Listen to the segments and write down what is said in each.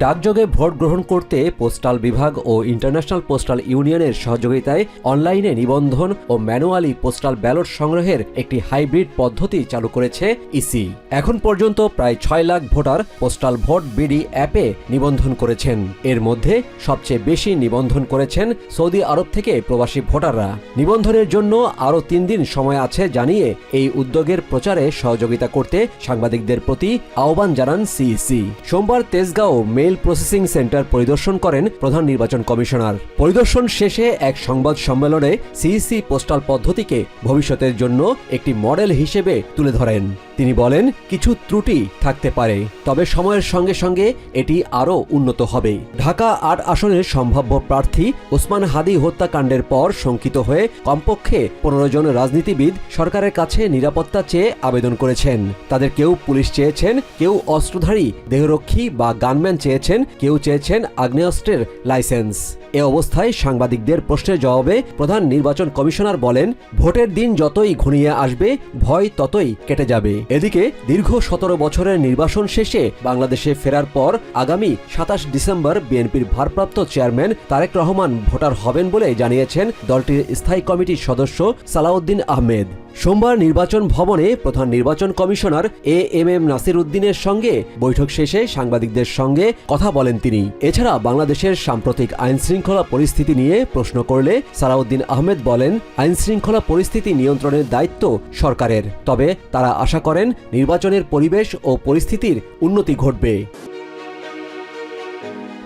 ডাকযোগে ভোট গ্রহণ করতে পোস্টাল বিভাগ ও ইন্টারন্যাশনাল পোস্টাল ইউনিয়নের সহযোগিতায় অনলাইনে নিবন্ধন ও ম্যানুয়ালি পোস্টাল ব্যালট সংগ্রহের একটি হাইব্রিড পদ্ধতি চালু করেছে ইসি। এখন পর্যন্ত প্রায় ছয় lakh voter postal vote BD অ্যাপে নিবন্ধন করেছেন। এর মধ্যে সবচেয়ে বেশি নিবন্ধন করেছেন সৌদি আরব থেকে প্রবাসী ভোটাররা। নিবন্ধনের জন্য আরও তিন দিন সময় আছে জানিয়ে এই উদ্যোগের প্রচারে সহযোগিতা করতে সাংবাদিকদের প্রতি আহ্বান জানান সিইসি। সোমবার তেজগাঁও মেইল প্রসেসিং সেন্টার পরিদর্শন করেন প্রধান নির্বাচন কমিশনার। পরিদর্শন শেষে এক সংবাদ সম্মেলনে সিইসি পোস্টাল পদ্ধতিকে ভবিষ্যতের জন্য একটি মডেল হিসেবে তুলে ধরেন। তিনি বলেন, কিছু ত্রুটি থাকতে পারে, তবে সময়ের সঙ্গে সঙ্গে এটি আরও উন্নত হবে। ঢাকা আট আসনের সম্ভাব্য প্রার্থী ওসমান হাদি হত্যাকাণ্ডের পর শঙ্কিত হয়ে কমপক্ষে পনেরো জন রাজনীতিবিদ সরকারের কাছে নিরাপত্তা চেয়ে আবেদন করেছেন। তাদের কেউ পুলিশ চেয়েছেন, কেউ অস্ত্রধারী, দেহরক্ষী বা গানম্যান চেয়েছেন, কেউ চেয়েছেন আগ্নেয়াস্ত্রের লাইসেন্স। এ অবস্থায় সাংবাদিকদের প্রশ্নের জবাবে প্রধান নির্বাচন কমিশনার বলেন, ভোটের দিন যতই ঘনিয়ে আসবে, ভয় ততই কেটে যাবে। এদিকে, দীর্ঘ সতেরো বছরের নির্বাসন শেষে বাংলাদেশে ফেরার পর আগামী সাতাশ ডিসেম্বর বিএনপির ভারপ্রাপ্ত চেয়ারম্যান তারেক রহমান ভোটার হবেন বলে জানিয়েছেন দলটির স্থায়ী কমিটির সদস্য সালাউদ্দিন আহমেদ। সোমবার নির্বাচন ভবনে প্রধান নির্বাচন commissioner A M M Nasir উদ্দিনের সঙ্গে বৈঠক শেষে সাংবাদিকদের সঙ্গে কথা বলেন তিনি। এছাড়া বাংলাদেশের সাম্প্রতিক আইন শৃঙ্খলা পরিস্থিতি নিয়ে প্রশ্ন করলে সালাউদ্দিন আহমেদ বলেন আইন শৃঙ্খলা পরিস্থিতি নিয়ন্ত্রণের দায়িত্ব সরকারের। তবে তারা আশা করেন, নির্বাচনের পরিবেশ ও পরিস্থিতির উন্নতি ঘটবে।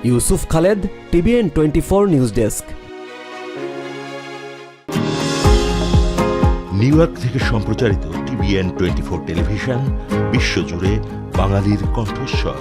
Yusuf Khaled, TVN twenty four news desk. New York থেকে সম্প্রচারিত টিভিএন টোয়েন্টি ফোর টেলিভিশন, বিশ্বজুড়ে বাঙালির কণ্ঠস্বর।